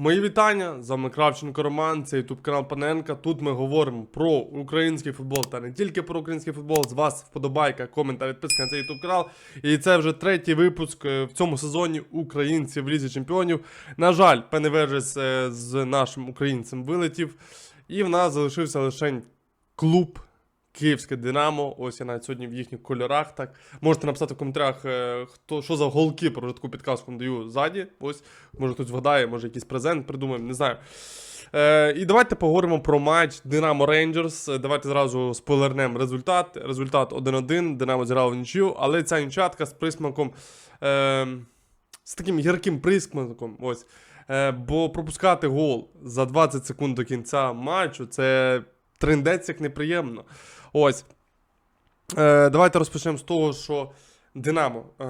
Мої вітання, з вами Кравченко Роман, це ютуб канал Паненка. Тут ми говоримо про український футбол та не тільки про український футбол. З вас вподобайка, комент та підписка на цей ютуб канал. І це вже третій випуск е, в цьому сезоні українців в Лізі Чемпіонів. На жаль, Пеневержес е, з нашим українцем вилетів. І в нас залишився лише клуб Київське Динамо. Ось я навіть сьогодні в їхніх кольорах. Так можете написати в коментарях, е, хто що за голки про таку підказку даю ззаді. Ось, може хтось вгадає, може якийсь презент придумаємо, не знаю. Е, і давайте поговоримо про матч Динамо Рейнджерс. Е, Давайте зразу спойлернемо результат. Результат 1-1. Динамо зіграло в нічию, але ця нічатка з присмаком. Е, з таким гірким присмаком. Ось. Е, бо пропускати гол за 20 секунд до кінця матчу це трендець як неприємно. Ось. Е, давайте розпочнемо з того, що Динамо е,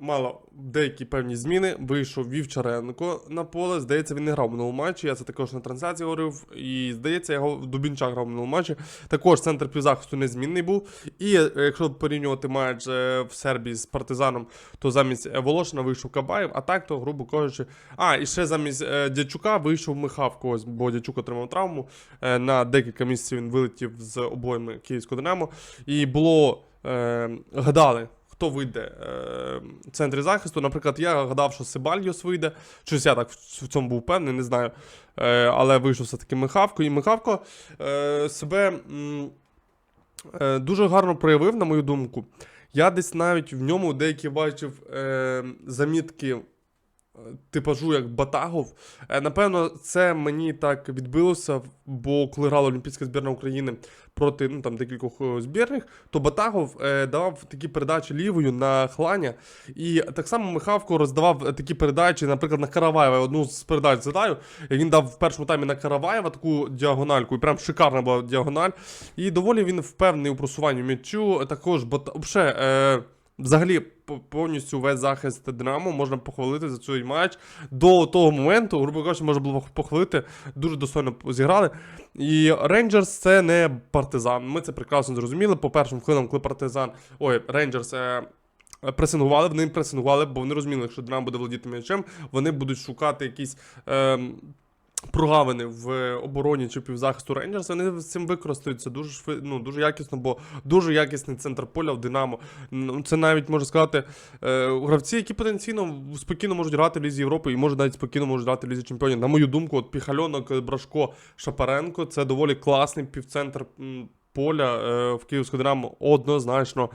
мало деякі певні зміни. Вийшов Вівчаренко на поле. Здається, він не грав в минулому матчі. Я це також на трансляції говорив. І здається, його Дубінчак грав в минулому матчі. Також центр півзахисту незмінний був. І е, якщо порівнювати матч е, в Сербії з партизаном, то замість е, Волошина вийшов Кабаєв, а так, то, грубо кажучи. А, і ще замість Дячука вийшов Михавко, ось, бо Дячук отримав травму. На декілька місяців він вилетів з обоями Київського Динамо. І було е, гадали. Хто вийде е, в центрі захисту? Наприклад, я гадав, що Сибальйос вийде. Щось я так в цьому був певний, не знаю. Е, але вийшов все-таки Михавко. І Михавко е, себе дуже гарно проявив, на мою думку. Я десь навіть в ньому деякі бачив замітки типажу як Батагов. Е, напевно, це мені так відбилося, бо коли грала Олімпійська збірна України проти ну, там, декількох е, збірних, то Батагов е, давав такі передачі лівою на Хланя. І так само Михавко роздавав такі передачі, наприклад, на Караваєва. Одну з передач задаю. Він дав в першому таймі на Караваєва таку діагональку. І прям шикарна була діагональ. І доволі він впевнений у просуванні м'ячу. Також Бата... Взагалі, повністю весь захист Динамо можна похвалити за цей матч. До того моменту, грубо кажучи, можна було похвалити, дуже достойно зіграли. І Рейнджерс це не партизан. Ми це прекрасно зрозуміли. По першим хвилинам, коли партизан. Ой, Рейнджерс. Е... Пресингували, вони пресингували, бо вони розуміли, якщо Динамо буде володіти м'ячем, вони будуть шукати якісь ем, прогавини в обороні чи півзахисту Рейнджерс. Вони з цим використаються дуже ну, дуже якісно, бо дуже якісний центр поля в Динамо. Ну, Це навіть можна сказати е, гравці, які потенційно спокійно можуть грати в Лізі Європи і може навіть спокійно можуть грати в Лізі Чемпіонів. На мою думку, от Піхальонок, Брашко, Шапаренко це доволі класний півцентр. Поля е, в Київську Динамо однозначно.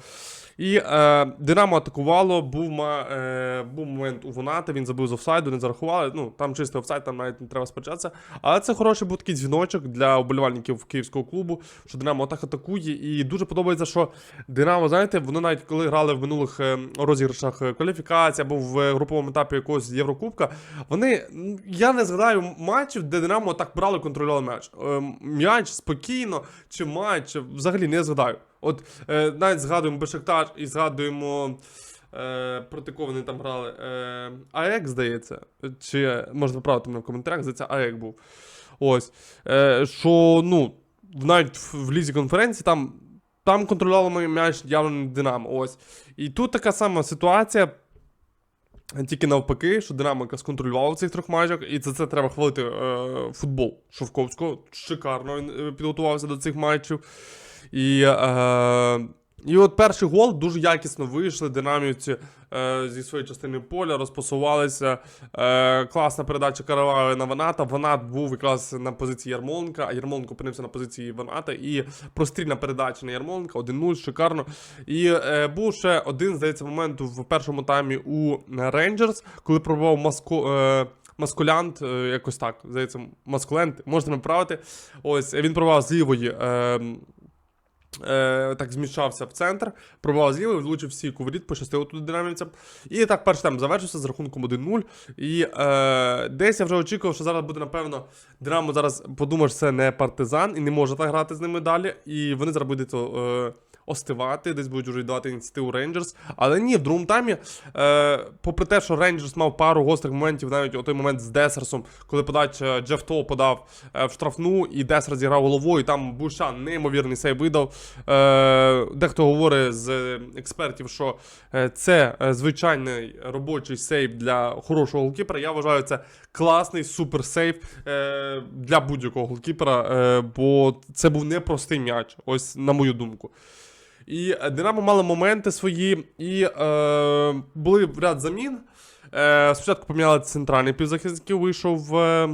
І е, Динамо атакувало, був, е, був момент у Воната, він забив з офсайду, не зарахували. Ну, там чистий офсайд, там навіть не треба сперечатися. Але це хороший був такий дзвіночок для вболівальників київського клубу, що Динамо так атакує. І дуже подобається, що Динамо, знаєте, воно навіть коли грали в минулих е, розіграшах е, кваліфікації або в е, груповому етапі якогось Єврокубка, вони. Я не згадаю матчів, де Динамо так брали, контролювали м'яч. М'яч спокійно, чи матч, взагалі не згадаю. От е, навіть згадуємо Бешиктар і згадуємо. Е, проти кого вони там грали. Е, АЕК, здається. Чи можна поправити мене в коментарях, здається, АЕК був. Ось. Е, що, ну, навіть в, лізі конференції там, там контролювало мій м'яч явно Динамо. Ось. І тут така сама ситуація. Тільки навпаки, що Динамика сконтролювала в цих трьох матчах, і за це треба хвалити е, футбол Шовковського. Шикарно він е, підготувався до цих матчів. І, е, і от перший гол дуже якісно вийшли. Динамівці е, зі своєї частини поля розпасувалися. Е, класна передача Караваєва на Ваната. Ванат був якраз на позиції Ярмоленка, а Ярмоленко опинився на позиції Ваната. І прострільна передача на Ярмоленка 1-0, шикарно. І е, був ще один, здається, момент в першому таймі у Рейнджерс, коли пробував Маско. Е, Маскулянт, е, якось так, здається, маскулент, можна направити. Ось він пробував з лівої. Е, Е, так змішався в центр, пробував зліво, влучив всі воріт, пощастило тут динамівцям. І так перший темп завершився з рахунком 1-0. І е, десь я вже очікував, що зараз буде, напевно, Динамо зараз подумав, що це не партизан і не може так грати з ними далі. І вони зараз будуть е, остивати, десь будуть вже віддавати ініціативу Рейнджерс. Але ні, в другому таймі, е, попри те, що Рейнджерс мав пару гострих моментів, навіть у той момент з Десерсом, коли подача Джеф Тол подав е, в штрафну, і Десер зіграв головою, там Бушан неймовірний сейв видав. Е, дехто говорить з експертів, що е, це е, звичайний робочий сейв для хорошого голкіпера. Я вважаю, це класний супер сейф е, для будь-якого голкіпера, е, бо це був непростий м'яч, ось на мою думку. І Динамо мало моменти свої, і е, були ряд замін. Е, спочатку поміняли центральний півзахисників, вийшов е,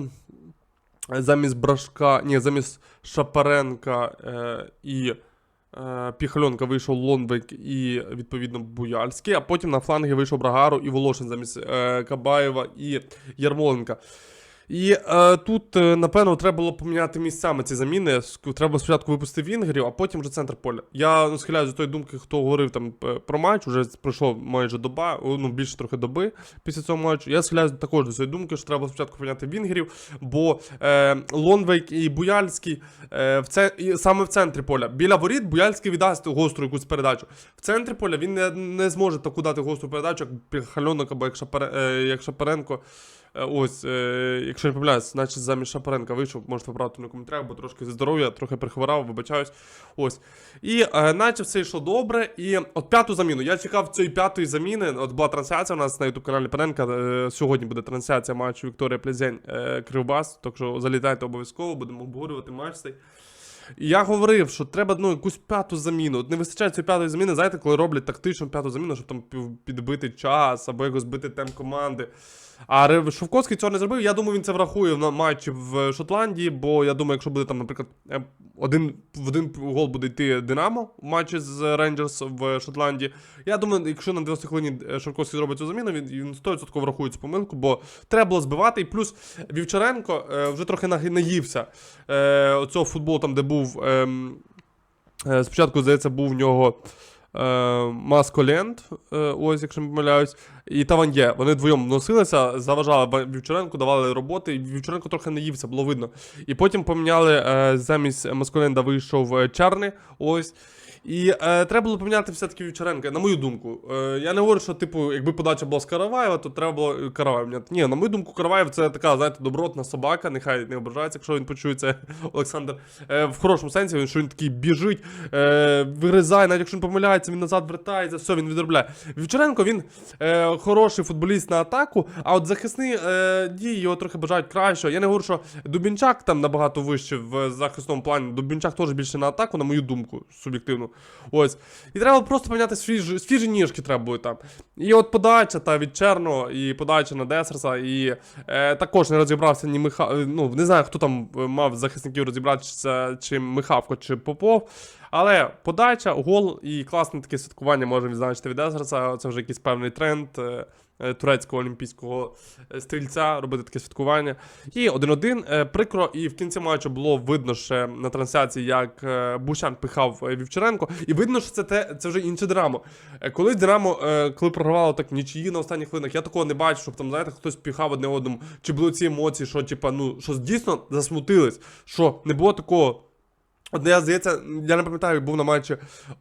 замість Брашка, ні, замість Шапаренка е, і е, Піхальонка вийшов Лонбек і, відповідно, Буяльський, а потім на фланги вийшов Брагару і Волошин замість е, Кабаєва і Ярмоленка. І е, тут, е, напевно, треба було поміняти місцями ці заміни. Треба спочатку випустити вінгерів, а потім вже центр поля. Я ну, схиляюсь до тої думки, хто говорив там е, про матч, вже пройшло майже доба, ну більше трохи доби після цього матчу. Я схиляюсь також до цієї думки, що треба спочатку поміняти вінгерів, бо е, Лонвейк і Буяльський е, в це, і саме в центрі поля. Біля воріт Буяльський віддасть гостру якусь передачу. В центрі поля він не, не зможе таку дати гостру передачу, як Піхальонок або як, Шапаре, е, як Шапаренко. Е, Ось, е, якщо не помиляюсь, значить замість Шапаренка вийшов, можете вибрати на коментарях, бо трошки здоров'я, трохи прихворав, вибачаюсь. Ось. І е, наче все йшло добре. І от п'яту заміну. Я чекав цієї п'ятої заміни. От була трансляція у нас на youtube каналі Пененка. Е, сьогодні буде трансляція матчу Вікторія Плезень Кривбас. Так що залітайте обов'язково, будемо обговорювати матч цей. Я говорив, що треба ну, якусь п'яту заміну. От не вистачає цієї п'ятої заміни, знаєте, коли роблять тактичну п'яту заміну, щоб там підбити час або якось збити темп команди. А Шовковський цього не зробив. Я думаю, він це врахує на матчі в Шотландії, бо я думаю, якщо буде там, наприклад, е, один в один гол буде йти Динамо в матчі з Рейнджерс в Шотландії. Я думаю, якщо на 90 хвилині е, Шовковський зробить цю заміну, він, він 100% врахує цю помилку, бо треба було збивати. І плюс Вівчаренко е, вже трохи наївся е, оцього футболу, там, де був. Ем, Е, Спочатку, здається, був в нього е, Масколенд, е, ось, якщо не помиляюсь, і Таваньє. Вони двоєм носилися, заважали Вівчаренку, давали роботи, і Вівчаренко трохи не ївся, було видно. І потім поміняли е, замість Масколенда вийшов е, Чарний, ось. І е, треба було поміняти все-таки Вівчаренка, на мою думку. Е, я не говорю, що, типу, якби подача була з Караваєва, то треба було е, Караваєва міняти. Ні, на мою думку, Караваєв це така, знаєте, добротна собака, нехай не ображається, якщо він почує це, Олександр. Е, в хорошому сенсі, він, що він такий біжить, е, вигризає, навіть якщо він помиляється, він назад вертається, все, він відробляє. Вівчаренко, він е, хороший футболіст на атаку, а от захисні е, дії його трохи бажають кращого. Я не говорю, що Дубінчак там набагато вище в захисному плані. Дубінчак теж більше на атаку, на мою думку, суб'єктивно. Ось. І треба просто поміняти свіжі, свіжі ніжки треба буде там. І от подача та від Черного, і подача на Десерса, і е, також не розібрався ні Миха... е, Ну, не знаю, хто там е, мав захисників розібратися, чи Михавко, чи Попов. Але подача, гол і класне таке святкування можемо відзначити від Десерса. Це вже якийсь певний тренд. Е, Турецького олімпійського е, стрільця робити таке святкування. І 1-1. Е, Прикро, і в кінці матчу було видно ще на трансляції, як Бущан пихав Вівчаренко. І видно, що це те, це вже інше Динамо. Е, Колись Динамо, коли програвало так нічиї на останніх хвилинах, я такого не бачив, щоб там, знаєте, хтось піхав одне одному. Чи були ці емоції, що, типа, ну, що дійсно засмутились, що не було такого. От я здається, я не пам'ятаю, був на матчі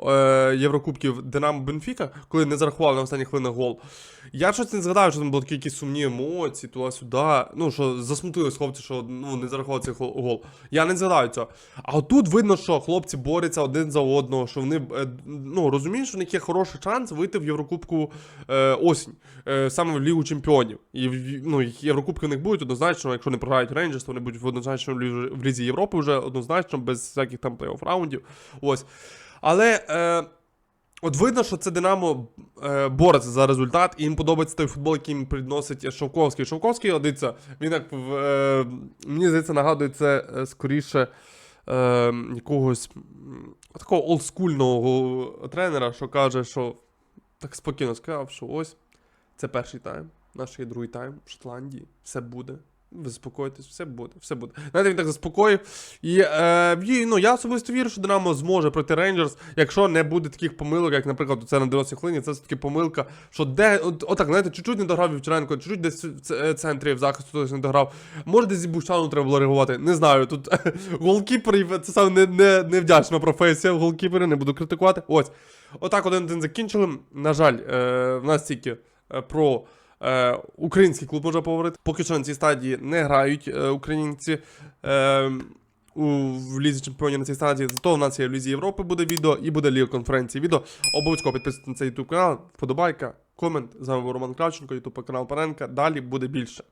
е, Єврокубків Динамо Бенфіка, коли не зарахували на останніх хвилинах гол. Я щось не згадав, що там були такі якісь сумні емоції, туди-сюди. Ну, що засмутились хлопці, що ну, не зарахували цей гол-. Я не згадаю цього. А отут видно, що хлопці борються один за одного, що вони е, ну, розуміють, що в них є хороший шанс вийти в Єврокубку е, осінь, е, саме в Лігу Чемпіонів. І ну, Єврокубки в них будуть однозначно, якщо не програють Рейнджерс, то вони будуть в однозначно в Лізі Європи вже однозначно, без всяких там плей-офф раундів. Ось. Але. Е, От видно, що це Динамо е, бореться за результат, і їм подобається той футбол, який їм підносить Шовковський. Шовковський, от дивіться, він як в, е, мені здається, нагадує це е, скоріше е, якогось такого олдскульного тренера, що каже, що так спокійно сказав, що ось це перший тайм, наш є другий тайм в Шотландії, все буде. Ви заспокойтесь, все буде, все буде. Знаєте, він так заспокоїв. І е, і, ну, я особисто вірю, що Динамо зможе пройти Рейнджерс, якщо не буде таких помилок, як, наприклад, це на 90 хвилині, це все-таки помилка, що де, от, отак, знаєте, чуть-чуть не дограв Вівчаренко, чуть-чуть десь в е, центрі в захисту хтось не дограв. Може, десь зі Бущану треба було реагувати. Не знаю. Тут голкіпери, це саме не, не, невдячна професія, голкіпери, не буду критикувати. Ось. Отак один-один закінчили. На жаль, е, в нас тільки е, про. Е, український клуб можна поговорити. Поки що на цій стадії не грають е, українці е, у, в Лізі Чемпіонів на цій стадії. Зато в нас є в Лізі Європи буде відео і буде Ліга конференції відео. Обов'язково підписуйтесь на цей YouTube канал, вподобайка, комент. З вами був Роман Кравченко, YouTube канал Паренка. Далі буде більше.